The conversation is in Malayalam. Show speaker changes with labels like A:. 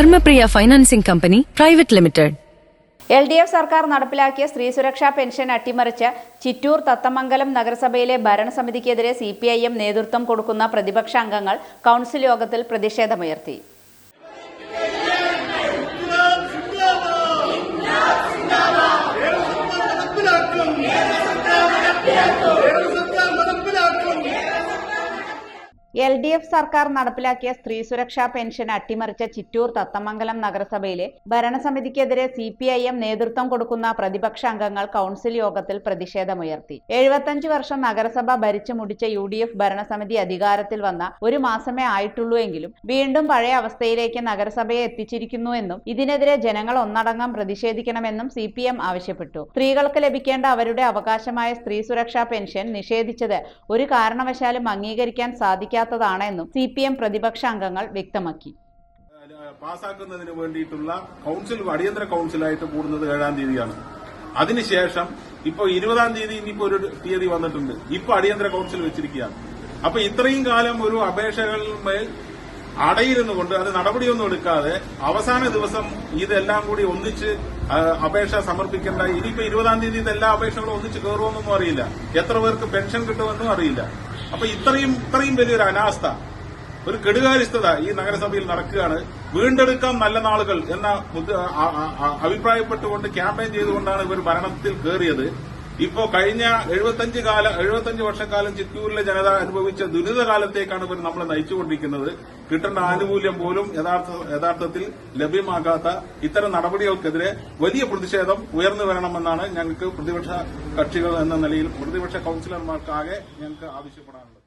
A: Dharmapriya financing company private limited.
B: L D F സർക്കാർ നടപ്പിലാക്കിയ സ്ത്രീ സുരക്ഷാ പെൻഷൻ അട്ടിമറിച്ച് ചിറ്റൂർ തത്തമംഗലം നഗരസഭയിലെ ഭരണസമിതിക്കെതിരെ സി പി ഐ എം നേതൃത്വം കൊടുക്കുന്ന പ്രതിപക്ഷ അംഗങ്ങൾ കൗൺസിൽ യോഗത്തിൽ പ്രതിഷേധമുയർത്തി. എൽ ഡി എഫ് സർക്കാർ നടപ്പിലാക്കിയ സ്ത്രീ സുരക്ഷാ പെൻഷൻ അട്ടിമറിച്ച ചിറ്റൂർ തത്തമംഗലം നഗരസഭയിലെ ഭരണസമിതിക്കെതിരെ സി പി ഐ എം നേതൃത്വം കൊടുക്കുന്ന പ്രതിപക്ഷ അംഗങ്ങൾ കൗൺസിൽ യോഗത്തിൽ പ്രതിഷേധമുയർത്തി. എഴുപത്തഞ്ച് വർഷം നഗരസഭ ഭരിച്ചു മുടിച്ച യു ഡി എഫ് ഭരണസമിതി അധികാരത്തിൽ വന്ന ഒരു മാസമേ ആയിട്ടുള്ളൂ എങ്കിലും വീണ്ടും പഴയ അവസ്ഥയിലേക്ക് നഗരസഭയെ എത്തിച്ചിരിക്കുന്നു എന്നും ഇതിനെതിരെ ജനങ്ങൾ ഒന്നടങ്കം പ്രതിഷേധിക്കണമെന്നും സി പി എം ആവശ്യപ്പെട്ടു. സ്ത്രീകൾക്ക് ലഭിക്കേണ്ട അവരുടെ അവകാശമായ സ്ത്രീ സുരക്ഷാ പെൻഷൻ നിഷേധിച്ചത് ഒരു കാരണവശാലും അംഗീകരിക്കാൻ സാധിക്കാത്തതാണ് എന്നും സി പി എം പ്രതിപക്ഷ അംഗങ്ങൾ വ്യക്തമാക്കി.
C: പാസാക്കുന്നതിന് വേണ്ടിയിട്ടുള്ള കൗൺസിൽ അടിയന്തര കൗൺസിലായിട്ട് കൂടുന്നത് ഏഴാം തീയതിയാണ്. അതിനുശേഷം ഇപ്പൊ ഇരുപതാം തീയതി ഇനിയിപ്പോ ഒരു തീയതി വന്നിട്ടുണ്ട്. ഇപ്പൊ അടിയന്തര കൗൺസിൽ വെച്ചിരിക്കുകയാണ്. അപ്പൊ ഇത്രയും കാലം ഒരു അപേക്ഷകളിന്മേൽ അടയിരുന്നു കൊണ്ട് അത് നടപടിയൊന്നും എടുക്കാതെ അവസാന ദിവസം ഇതെല്ലാം കൂടി ഒന്നിച്ച് അപേക്ഷ സമർപ്പിക്കേണ്ട ഇനിയിപ്പോ ഇരുപതാം തീയതി എല്ലാ അപേക്ഷകളും ഒന്നിച്ച് കയറുമെന്നൊന്നും അറിയില്ല. എത്ര പേർക്ക് പെൻഷൻ കിട്ടുമെന്നും അറിയില്ല. അപ്പൊ ഇത്രയും ഇത്രയും വലിയൊരു അനാസ്ഥ ഒരു കെടുകാര്യസ്ഥത ഈ നഗരസഭയിൽ നടക്കുകയാണ്. വീണ്ടെടുക്കാം നല്ല നാളുകൾ എന്ന അഭിപ്രായപ്പെട്ടുകൊണ്ട് ക്യാമ്പയിൻ ചെയ്തുകൊണ്ടാണ് ഇവർ ഭരണത്തിൽ കയറിയത് ഇപ്പോ കഴിഞ്ഞ എഴുപത്തഞ്ച് കാല എഴുപത്തഞ്ച് വർഷക്കാലം ചിറ്റൂരിലെ ജനത അനുഭവിച്ച ദുരിതകാലത്തേക്കാണ് ഇവർ നമ്മളെ നയിച്ചുകൊണ്ടിരിക്കുന്നത്. കിട്ടേണ്ട ആനുകൂല്യം പോലും യഥാർത്ഥ യഥാർത്ഥത്തിൽ ലഭ്യമാകാത്ത ഇത്തരം നടപടികൾക്കെതിരെ വലിയ പ്രതിഷേധം ഉയർന്നു വരണമെന്നാണ് ഞങ്ങൾക്ക് പ്രതിപക്ഷ കക്ഷികൾ എന്ന നിലയിൽ പ്രതിപക്ഷ കൌൺസിലർമാർക്കാകെ ഞങ്ങൾക്ക് ആവശ്യപ്പെടാനുള്ളത്.